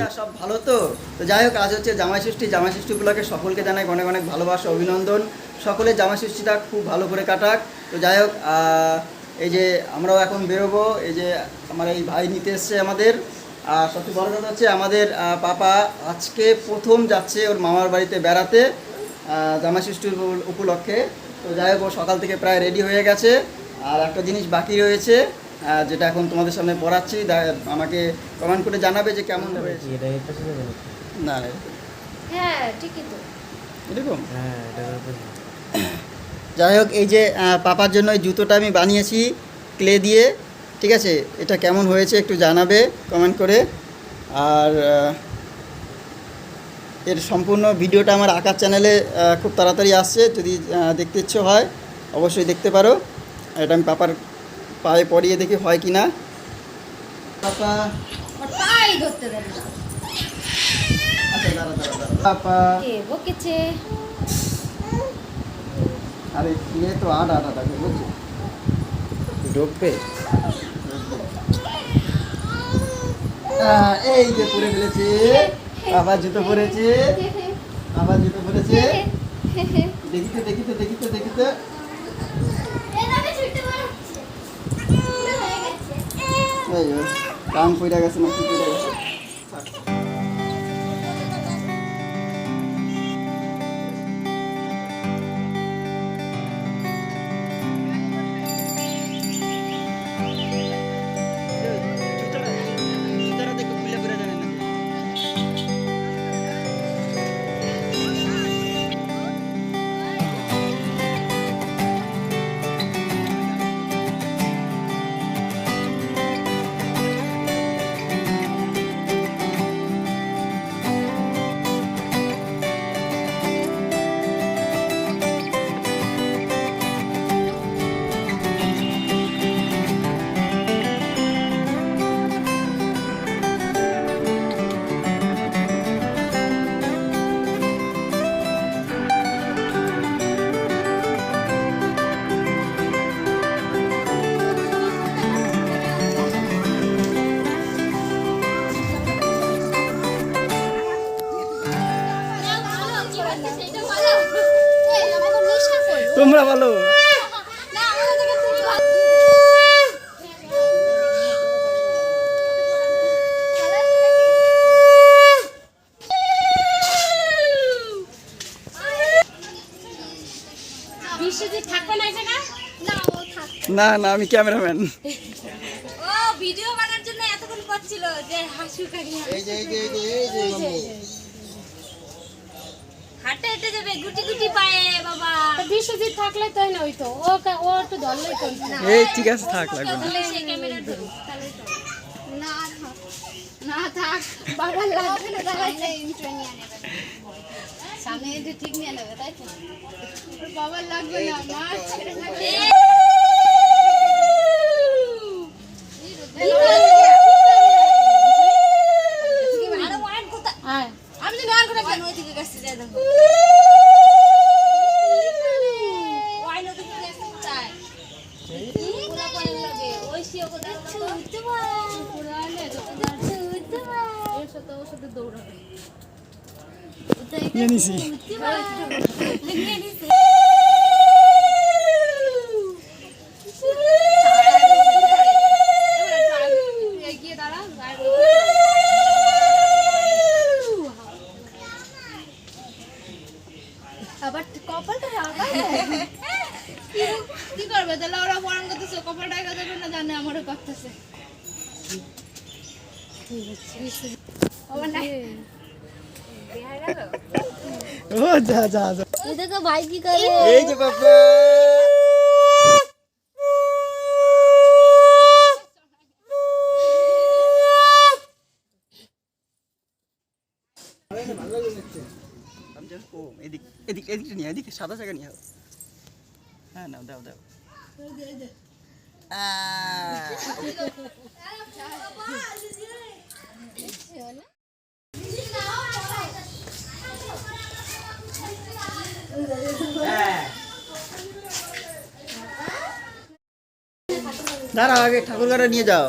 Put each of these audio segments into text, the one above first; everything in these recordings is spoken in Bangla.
যা সব ভালো তো? তো যাই হোক, আজ হচ্ছে জামাই ষষ্ঠী। জামাই ষষ্ঠী উপলক্ষে সকলকে জানাই অনেক অনেক ভালোবাসা, অভিনন্দন। সকলে জামাই ষষ্ঠীটা খুব ভালো করে কাটাক। তো যাই হোক এই যে আমরাও এখন বেরোবো। এই যে আমার এই ভাই নিতে এসছে আমাদের। আর সবচেয়ে বড় কথা হচ্ছে আমাদের পাপা আজকে প্রথম যাচ্ছে ওর মামার বাড়িতে বেড়াতে জামাই ষষ্ঠীর উপলক্ষে। তো যাই হোক, ও সকাল থেকে প্রায় রেডি হয়ে গেছে। আর একটা জিনিস বাকি রয়েছে যেটা এখন তোমাদের সামনে পড়াচ্ছি আমাকে কমেন্ট করে জানাবে যে কেমন হয়েছে? না না হ্যাঁ ঠিকই তো। এরকম? হ্যাঁ। যাই হোক এই যে পাপার জন্য এই জুতোটা আমি বানিয়েছি ক্লে দিয়ে ঠিক আছে? এটা কেমন হয়েছে একটু জানাবে কমেন্ট করে। আর এর সম্পূর্ণ ভিডিওটা আমার আঁকার চ্যানেলে খুব তাড়াতাড়ি আসছে যদি দেখতে ইচ্ছে হয় অবশ্যই দেখতে পারো। এটা আমি পাপার পায়ে পরিয়ে দেখি হয় কি না। পাপা আচ্ছা পাপা আরে তো? আট আট আট আছে বুঝছ আহ, এই যে পরে ফেলেছে। আবার জুতো পরেছে। আবার জুতো পরেছে। দেখিতে দেখিতে দেখিতে দেখিতে। এই যে, কান পইরা গেছে না কি কইরা গেছে? তোমরা বলো। না না ও থাক। না না আমি ক্যামেরাম্যান। ও ভিডিও বানানোর জন্য এতক্ষণ করছিল যে এই যে এই যে এই যে এই যে। মামু। হাঁটে যাবে গুটি গুটি পায়ে বাবা। বিশ্বজিৎ থাকলে তাই না হইতো? ও কা- ও একটু ধরলেই তো এই ঠিক আছে থাক লাগবে না। তাহলে তাহলে তো। না থাক না থাক বাবার লাগবে না। দাঁড়াইছে সামনে এসে ঠিক নিয়ে নেবে তাই তো? বাবা বাবার লাগবে না মা ছেড়ে করে কেন ওইদিকে গেছে যাই দেখো ওয়াইন ওদিকে গেছে কোথায় পুরা পরে লাগে ওই সিও কোথায় ছুটতে পুরালে যত ছুটতে এর সাথে ওর সাথে দৌড়াবে নিয়ে নিছি নিয়ে নিছে এগিয়ে দাঁড়া গায়ের আবার কপালটা রাখা কি করতেছে কপালটা না জানে আমারও করতেছে ও যা যা যা। এই দেখো ভাই কি করে? এই যে বাবা এদিক এদিক এদিকটা নিয়ে এদিকে সাদা জায়গা নিয়ে হ্যাঁ না দাও দাও। দাঁড়াও আগে ঠাকুর নিয়ে যাও।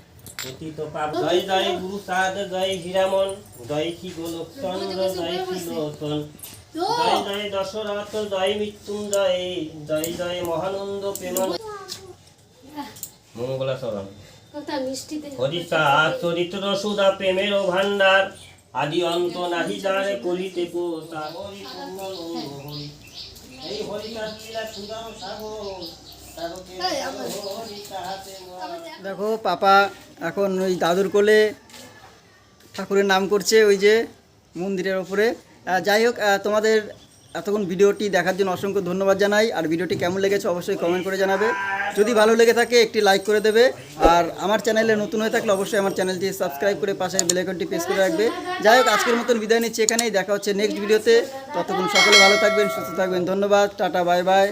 পতিত পাপ। জয় জয় গুরু সাদ জয় হীরামন জয় জয় লোচন জয় জয় দশরথ জয় মৃত্যুঞ্জয় জয় জয় মহানন্দ প্রেমান। মঙ্গলা চরণ হরিষা চরিত্র সুদা প্রেমের ভান্ডার আদি অন্ত নাহি জানে কলিতে পোতা হরি। এই হরিষা সুদাম সাগর। দেখো, পাপা এখন ওই দাদুর কোলে ঠাকুরের নাম করছে, ওই যে মন্দিরের ওপরে। যাই হোক তোমাদের এতক্ষণ ভিডিওটি দেখার জন্য অসংখ্য ধন্যবাদ জানাই। আর ভিডিওটি কেমন লেগেছে অবশ্যই কমেন্ট করে জানাবে। যদি ভালো লেগে থাকে, একটি লাইক করে দেবে। আর আমার চ্যানেলে নতুন হয়ে থাকলে অবশ্যই আমার চ্যানেলটি সাবস্ক্রাইব করে পাশের বেলাইকনটি প্রেস করে রাখবে। যাই হোক, আজকের মতন বিদায় নিচ্ছি এখানেই। দেখা হচ্ছে নেক্সট ভিডিওতে ততক্ষণ সকলে ভালো থাকবেন, সুস্থ থাকবেন। ধন্যবাদ, টাটা বাই বাই